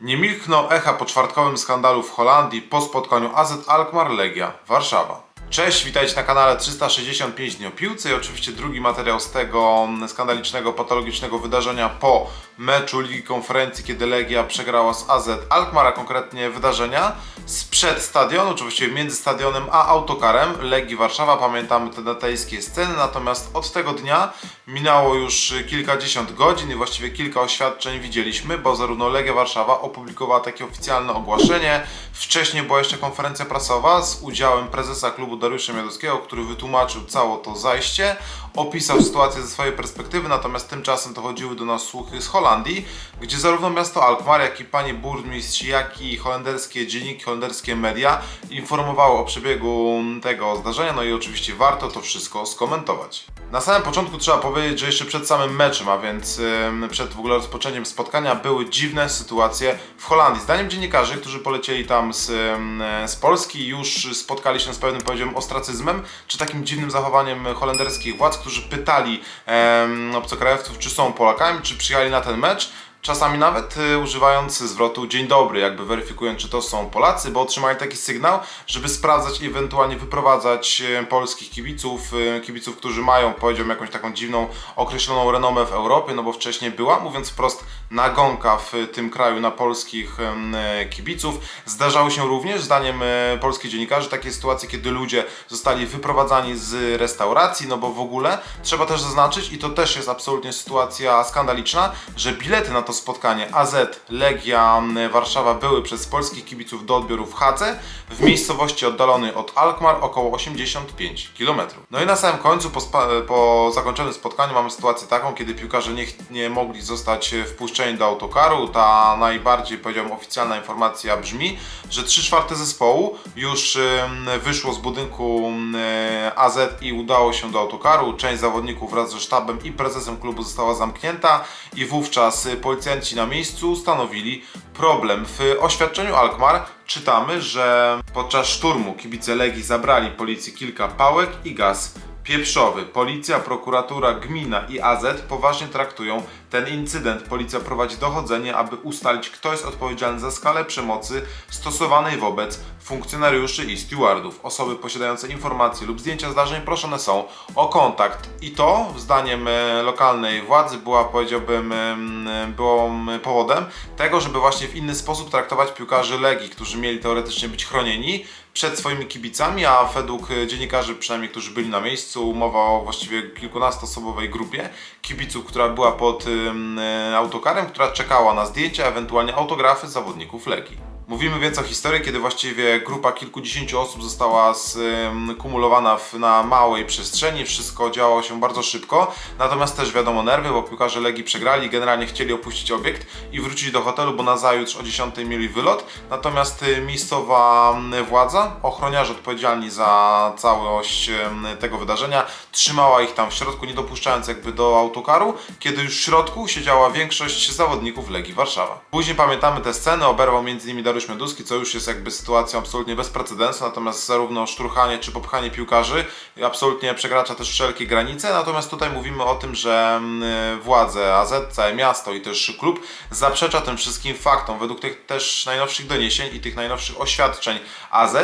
Nie milkną echa po czwartkowym skandalu w Holandii po spotkaniu AZ Alkmaar Legia Warszawa. Cześć, witajcie na kanale 365 dni o piłce i oczywiście drugi materiał z tego skandalicznego, patologicznego wydarzenia po meczu Ligi Konferencji, kiedy Legia przegrała z AZ Alkmaar, konkretnie wydarzenia sprzed stadionu, czy właściwie między stadionem a autokarem Legii Warszawa. Pamiętamy te datejskie sceny, natomiast od tego dnia minęło już kilkadziesiąt godzin i właściwie kilka oświadczeń widzieliśmy, bo zarówno Legia Warszawa opublikowała takie oficjalne ogłoszenie, wcześniej była jeszcze konferencja prasowa z udziałem prezesa klubu Dariusza Mioduskiego, który wytłumaczył całe to zajście, opisał sytuację ze swojej perspektywy, natomiast tymczasem dochodziły do nas słuchy z Holandii, gdzie zarówno miasto Alkmaar, jak i pani burmistrz, jak i holenderskie dzienniki, holenderskie media informowały o przebiegu tego zdarzenia, no i oczywiście warto to wszystko skomentować. Na samym początku trzeba powiedzieć, że jeszcze przed samym meczem, a więc przed w ogóle rozpoczęciem spotkania, były dziwne sytuacje w Holandii. Zdaniem dziennikarzy, którzy polecieli tam z, z Polski, już spotkali się z pewnym, powiedziałbym, ostracyzmem, czy takim dziwnym zachowaniem holenderskich władz, którzy pytali em, obcokrajowców, czy są Polakami, czy przyjechali na ten mecz. Czasami nawet y, używając zwrotu dzień dobry, jakby weryfikując, czy to są Polacy, bo otrzymali taki sygnał, żeby sprawdzać i ewentualnie wyprowadzać y, polskich kibiców, y, kibiców, którzy mają, powiedziałbym, jakąś taką dziwną, określoną renomę w Europie, no bo wcześniej była, mówiąc wprost, nagonka w tym kraju na polskich e, kibiców. Zdarzały się również, zdaniem e, polskich dziennikarzy, takie sytuacje, kiedy ludzie zostali wyprowadzani z restauracji, no bo w ogóle trzeba też zaznaczyć, i to też jest absolutnie sytuacja skandaliczna, że bilety na to spotkanie AZ, Legia, Warszawa były przez polskich kibiców do odbioru w Hadze, w miejscowości oddalonej od Alkmaar około 85 km. No i na samym końcu, po, po zakończonym spotkaniu, mamy sytuację taką, kiedy piłkarze nie, nie mogli zostać e, wpuszczeni do autokaru. Ta najbardziej, powiedziałbym, oficjalna informacja brzmi, że 3 czwarte zespołu już em, wyszło z budynku e, AZ i udało się do autokaru. Część zawodników wraz ze sztabem i prezesem klubu została zamknięta i wówczas e, policjanci na miejscu stanowili problem. W oświadczeniu Alkmaar czytamy, że podczas szturmu kibice Legii zabrali policji kilka pałek i gaz pieprzowy. Policja, prokuratura, gmina i AZ poważnie traktują ten incydent. Policja prowadzi dochodzenie, aby ustalić, kto jest odpowiedzialny za skalę przemocy stosowanej wobec funkcjonariuszy i stewardów. Osoby posiadające informacje lub zdjęcia zdarzeń proszone są o kontakt. I to, zdaniem e, lokalnej władzy, była, powiedziałbym, było em, powodem tego, żeby właśnie w inny sposób traktować piłkarzy Legii, którzy mieli teoretycznie być chronieni przed swoimi kibicami, a według e, dziennikarzy, przynajmniej którzy byli na miejscu, mowa o właściwie kilkunastoosobowej grupie kibiców, która była pod e, autokarem, która czekała na zdjęcia, ewentualnie autografy zawodników Legii. Mówimy więc o historii, kiedy właściwie grupa kilkudziesięciu osób została skumulowana na małej przestrzeni, wszystko działo się bardzo szybko, natomiast też wiadomo nerwy, bo piłkarze Legii przegrali, generalnie chcieli opuścić obiekt i wrócić do hotelu, bo nazajutrz o 10 mieli wylot, natomiast y, miejscowa władza, ochroniarze odpowiedzialni za całość tego wydarzenia, trzymała ich tam w środku, nie dopuszczając jakby do autokaru, kiedy już w środku siedziała większość zawodników Legii Warszawa. Później pamiętamy te sceny, oberwał między innymi Dariusz Mioduski, co już jest jakby sytuacją absolutnie bez precedensu, natomiast zarówno szturchanie czy popchanie piłkarzy absolutnie przekracza też wszelkie granice, natomiast tutaj mówimy o tym, że mm, władze AZ, całe miasto i też klub zaprzecza tym wszystkim faktom. Według tych też najnowszych doniesień i tych najnowszych oświadczeń AZ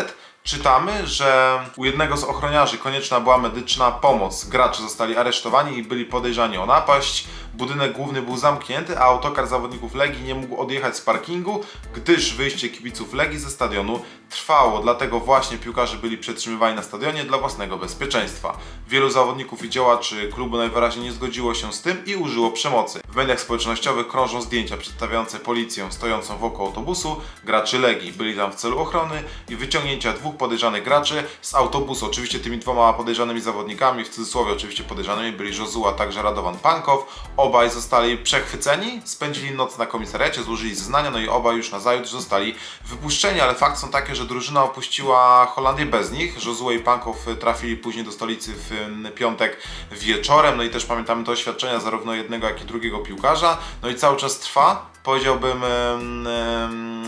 Czytamy, że u jednego z ochroniarzy konieczna była medyczna pomoc. Gracze zostali aresztowani i byli podejrzani o napaść. Budynek główny był zamknięty, a autokar zawodników Legii nie mógł odjechać z parkingu, gdyż wyjście kibiców Legii ze stadionu trwało. Dlatego właśnie piłkarze byli przetrzymywani na stadionie dla własnego bezpieczeństwa. Wielu zawodników i działaczy klubu najwyraźniej nie zgodziło się z tym i użyło przemocy. W mediach społecznościowych krążą zdjęcia przedstawiające policję stojącą wokół autobusu graczy Legii. Byli tam w celu ochrony i wyciągnięcia dwóch podejrzanych graczy z autobusu. Oczywiście tymi dwoma podejrzanymi zawodnikami, w cudzysłowie oczywiście podejrzanymi, byli Josua, także Radovan Pankow. Obaj zostali przechwyceni, spędzili noc na komisariacie, złożyli zeznania, no i obaj już na zajutrz zostali wypuszczeni, ale fakt są takie, że drużyna opuściła Holandię bez nich. Josua i Pankow trafili później do stolicy w em, piątek wieczorem, no i też pamiętamy te oświadczenia zarówno jednego, jak i drugiego piłkarza. No i cały czas trwa powiedziałbym,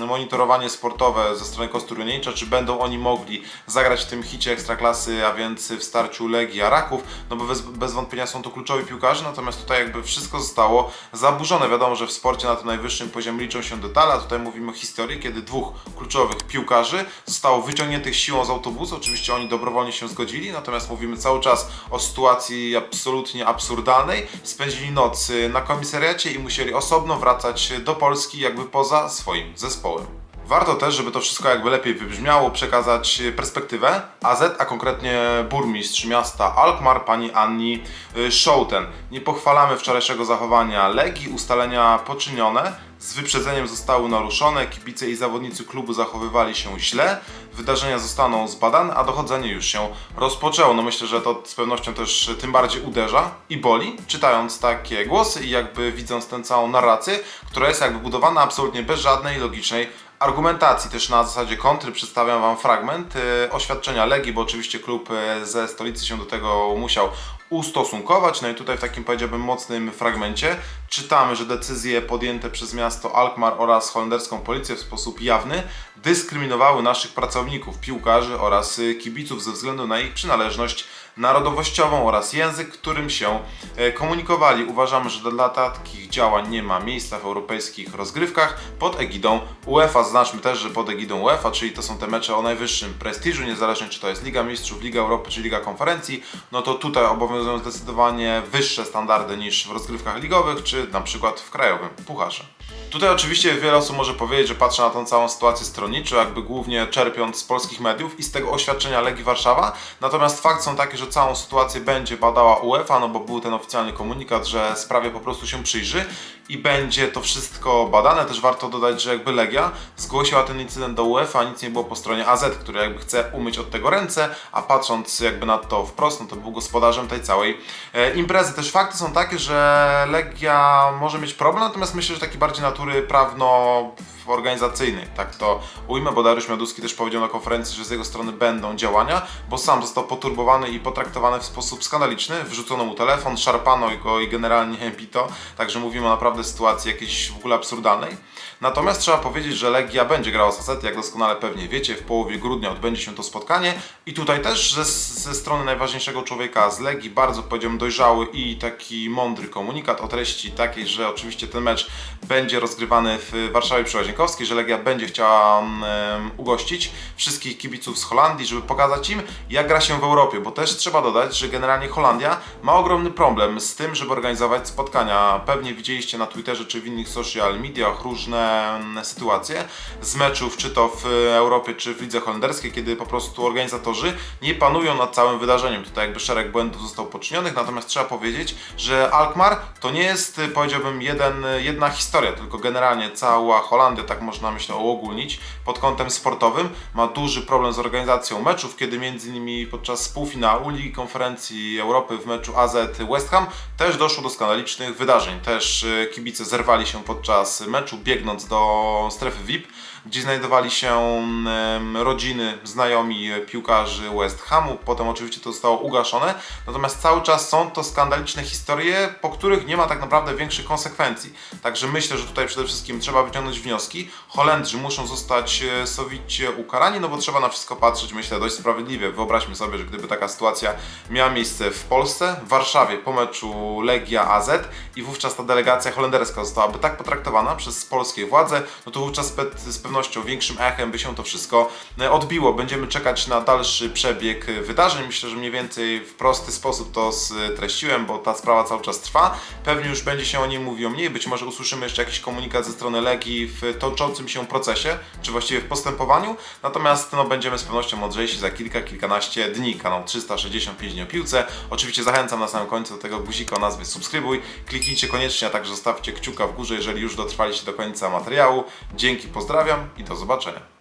monitorowanie sportowe ze strony Kosturynieńcza, czy będą oni mogli zagrać w tym hicie Ekstraklasy, a więc w starciu Legii a Raków, no bo bez, bez wątpienia są to kluczowi piłkarze, natomiast tutaj jakby wszystko zostało zaburzone. Wiadomo, że w sporcie na tym najwyższym poziomie liczą się detale, a tutaj mówimy o historii, kiedy dwóch kluczowych piłkarzy zostało wyciągniętych siłą z autobusu. Oczywiście oni dobrowolnie się zgodzili, natomiast mówimy cały czas o sytuacji absolutnie absurdalnej. Spędzili noc na komisariacie i musieli osobno wracać do Polski jakby poza swoim zespołem. Warto też, żeby to wszystko jakby lepiej wybrzmiało, przekazać perspektywę. AZ, a konkretnie burmistrz miasta Alkmaar, pani Anni y, Schouten. Nie pochwalamy wczorajszego zachowania Legii, ustalenia poczynione z wyprzedzeniem zostały naruszone, kibice i zawodnicy klubu zachowywali się źle, wydarzenia zostaną zbadane, a dochodzenie już się rozpoczęło. No myślę, że to z pewnością też tym bardziej uderza i boli, czytając takie głosy i jakby widząc tę całą narrację, która jest jakby budowana absolutnie bez żadnej logicznej argumentacji. Też na zasadzie kontry przedstawiam Wam fragment y, oświadczenia Legii, bo oczywiście klub y, ze stolicy się do tego musiał ustosunkować. No i tutaj w takim powiedziałbym mocnym fragmencie czytamy, że decyzje podjęte przez miasto Alkmaar oraz holenderską policję w sposób jawny dyskryminowały naszych pracowników, piłkarzy oraz y, kibiców ze względu na ich przynależność narodowościową oraz język, którym się e, komunikowali. Uważamy, że dla takich działań nie ma miejsca w europejskich rozgrywkach pod egidą UEFA. Zaznaczmy też, że pod egidą UEFA, czyli to są te mecze o najwyższym prestiżu, niezależnie czy to jest Liga Mistrzów, Liga Europy czy Liga Konferencji, no to tutaj obowiązują zdecydowanie wyższe standardy niż w rozgrywkach ligowych, czy na przykład w krajowym pucharze. Tutaj oczywiście wiele osób może powiedzieć, że patrzę na tą całą sytuację stronniczo, jakby głównie czerpiąc z polskich mediów i z tego oświadczenia Legii Warszawa. Natomiast fakt są takie, że całą sytuację będzie badała UEFA, no bo był ten oficjalny komunikat, że sprawie po prostu się przyjrzy i będzie to wszystko badane. Też warto dodać, że jakby Legia zgłosiła ten incydent do UEFA, nic nie było po stronie AZ, który jakby chce umyć od tego ręce, a patrząc jakby na to wprost, no to był gospodarzem tej całej e, imprezy. Też fakty są takie, że Legia może mieć problem, natomiast myślę, że taki bardziej natury prawno organizacyjnej, tak to ujmę, bo Dariusz Mioduski też powiedział na konferencji, że z jego strony będą działania, bo sam został poturbowany i potraktowany w sposób skandaliczny, wrzucono mu telefon, szarpano go i generalnie bito, także mówimy o naprawdę sytuacji jakiejś w ogóle absurdalnej. Natomiast trzeba powiedzieć, że Legia będzie grała z Asset, jak doskonale pewnie wiecie, w połowie grudnia odbędzie się to spotkanie. I tutaj też ze, ze strony najważniejszego człowieka z Legii bardzo powiedziałbym dojrzały i taki mądry komunikat o treści takiej, że oczywiście ten mecz będzie rozgrywany w Warszawie przy Że Legia będzie chciała um, ugościć wszystkich kibiców z Holandii, żeby pokazać im jak gra się w Europie, bo też trzeba dodać, że generalnie Holandia ma ogromny problem z tym, żeby organizować spotkania. Pewnie widzieliście na Twitterze czy w innych social mediach różne sytuacje z meczów, czy to w Europie, czy w lidze holenderskiej, kiedy po prostu organizatorzy nie panują nad całym wydarzeniem. Tutaj jakby szereg błędów został poczynionych, natomiast trzeba powiedzieć, że Alkmaar to nie jest, powiedziałbym, jeden, jedna historia, tylko generalnie cała Holandia, tak można myślę uogólnić, pod kątem sportowym ma duży problem z organizacją meczów, kiedy między innymi podczas półfinału Ligi Konferencji Europy w meczu AZ West Ham też doszło do skandalicznych wydarzeń. Też e, kibice zerwali się podczas meczu, biegnąc do strefy VIP, gdzie znajdowali się rodziny, znajomi piłkarzy West Hamu. Potem oczywiście to zostało ugaszone. Natomiast cały czas są to skandaliczne historie, po których nie ma tak naprawdę większych konsekwencji. Także myślę, że tutaj przede wszystkim trzeba wyciągnąć wnioski. Holendrzy muszą zostać e, sowicie ukarani, no bo trzeba na wszystko patrzeć, myślę, dość sprawiedliwie. Wyobraźmy sobie, że gdyby taka sytuacja miała miejsce w Polsce, w Warszawie po meczu Legia AZ i wówczas ta delegacja holenderska zostałaby tak potraktowana przez polskie władze, no to wówczas z pewnością większym echem by się to wszystko e, odbiło. Będziemy czekać na dalszy przebieg wydarzeń. Myślę, że mniej więcej w prosty sposób to streściłem, bo ta sprawa cały czas trwa. Pewnie już będzie się o niej mówiło mniej. Być może usłyszymy jeszcze jakiś komunikat ze strony Legii w toczącym się procesie, czy właściwie w postępowaniu. Natomiast no, będziemy z pewnością mądrzejsi za kilka, kilkanaście dni. Kanał 365 dni o piłce. Oczywiście zachęcam na samym końcu do tego guzika o nazwie subskrybuj. Kliknijcie koniecznie, a także zostawcie kciuka w górze, jeżeli już dotrwaliście do końca materiału. Dzięki, i do zobaczenia.